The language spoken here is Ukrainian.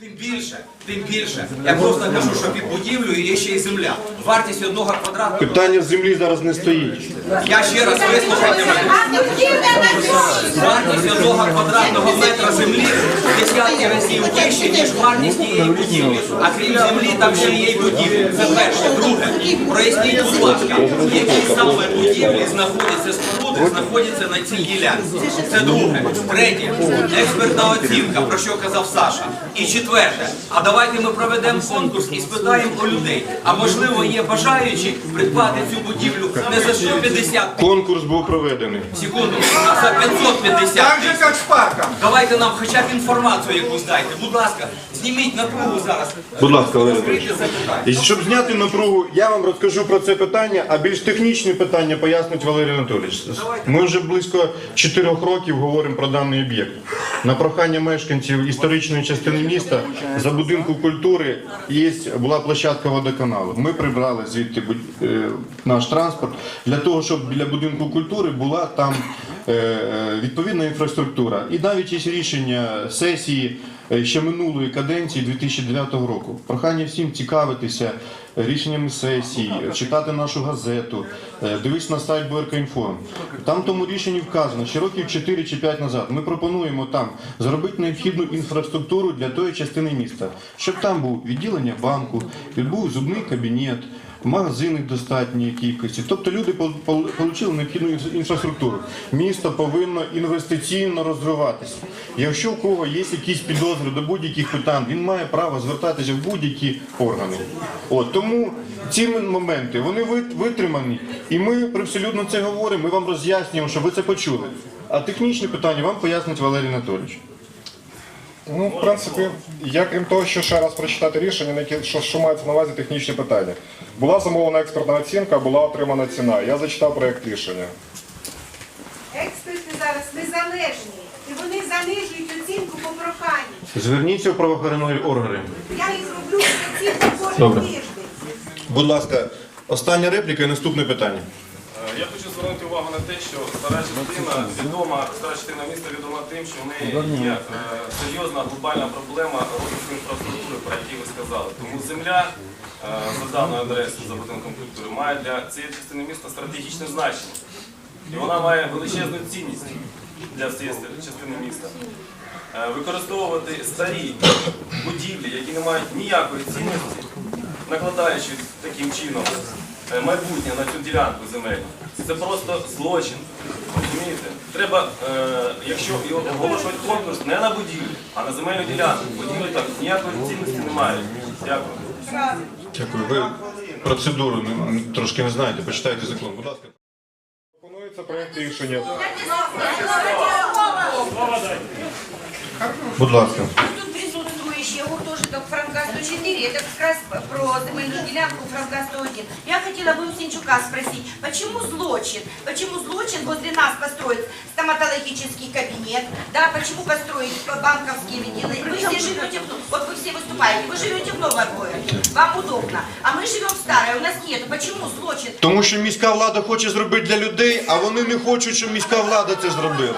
Тим більше, тим більше. Я просто кажу, що під будівлею є ще й земля. Вартість одного квадратного. Питання землі зараз не стоїть. Я ще раз вислухайте мене. Вартість одного квадратного метра землі десятки разів вище, ніж вартість тієї будівлі. А крім землі, там ще є й будівлі. Це перше. Друге, проясніть, будь ласка, які саме будівлі знаходяться споруди, знаходяться на цій ділянці. Це друге. Третє, експертна оцінка, про що казав Саша. І четверте, а давайте ми проведемо конкурс і спитаємо у людей. А можливо є бажаючі придбати цю будівлю не за 150 Конкурс був проведений. Секунду, а за 550 Так же, тисяч. как с парком. Давайте нам хоча б інформацію якусь дайте. Будь ласка, зніміть напругу зараз. Будь ласка, Валерій запитання. І щоб зняти напругу, я вам розкажу про це питання, а більш технічні питання пояснить Валерій Анатолійович. Ми вже близько 4 років говоримо про даний об'єкт. На прохання мешканців історичної частини міста за будинку культури є, була площадка водоканалу. Ми прибрали звідти е, наш транспорт для того, щоб біля будинку культури була там відповідна інфраструктура. І навіть є рішення сесії е, ще минулої каденції 2009 року. Прохання всім цікавитися рішеннями сесії, читати нашу газету, е, дивитися на сайт БРК-Інформ. Там в тому рішенні вказано, що років 4 чи 5 назад ми пропонуємо там зробити необхідну інфраструктуру для тої частини міста, щоб там був відділення банку, був зубний кабінет. Магазини достатньої кількості. Тобто люди отримали необхідну інфраструктуру. Місто повинно інвестиційно розвиватися. Якщо у кого є якісь підозри до будь-яких питань, він має право звертатися в будь-які органи. От тому ці моменти вони витримані, і ми привселюдно це говоримо. Ми вам роз'яснюємо, щоб ви це почули. А технічні питання вам пояснить Валерій Анатолійович. Ну, в принципі, я крім того, що ще раз прочитати рішення, на яке що, що мається на увазі технічні питання. Була замовлена експертна оцінка, була отримана ціна. Я зачитав проєкт рішення. Експерти зараз незалежні, і вони занижують оцінку по проханню. Зверніться в правоохоронні органи. Я їх роблю оцінку кожен Добре. тиждень. Будь ласка, остання репліка і наступне питання. Я хочу звернути увагу на те, що стара частина відома, стара частина міста відома тим, що в неї є е, серйозна глобальна проблема розвитку інфраструктури, про які ви сказали. Тому земля е, за даною адресою за будинком культури має для цієї частини міста стратегічне значення. І вона має величезну цінність для всієї частини міста. Е, Використовувати старі будівлі, які не мають ніякої цінності, накладаючи таким чином майбутнє на цю ділянку земельну. Це просто злочин. Розумієте? Треба, е, якщо оголошувати конкурс не на будівлю, а на земельну ділянку. Будівлі так ніякої цінності немає. Дякую. Дякую. Ви процедуру трошки не знаєте, почитайте закон. Будь ласка. Пропонується проєкт рішення. Будь ласка. 104, это как раз про земельную делянку Франка 101. Я хотела бы у Сенчука спросить, почему злочин? Почему злочин возле нас построить стоматологический кабинет? Да, почему построить банковские отделы? Вы все живете, в- вот вы все выступаете, вы живете в новой городе, вам удобно, а мы живем в старой, у нас нет. Почему злочин? Тому що міська влада хоче зробити для людей, а вони не хочуть, щоб міська влада це зробила.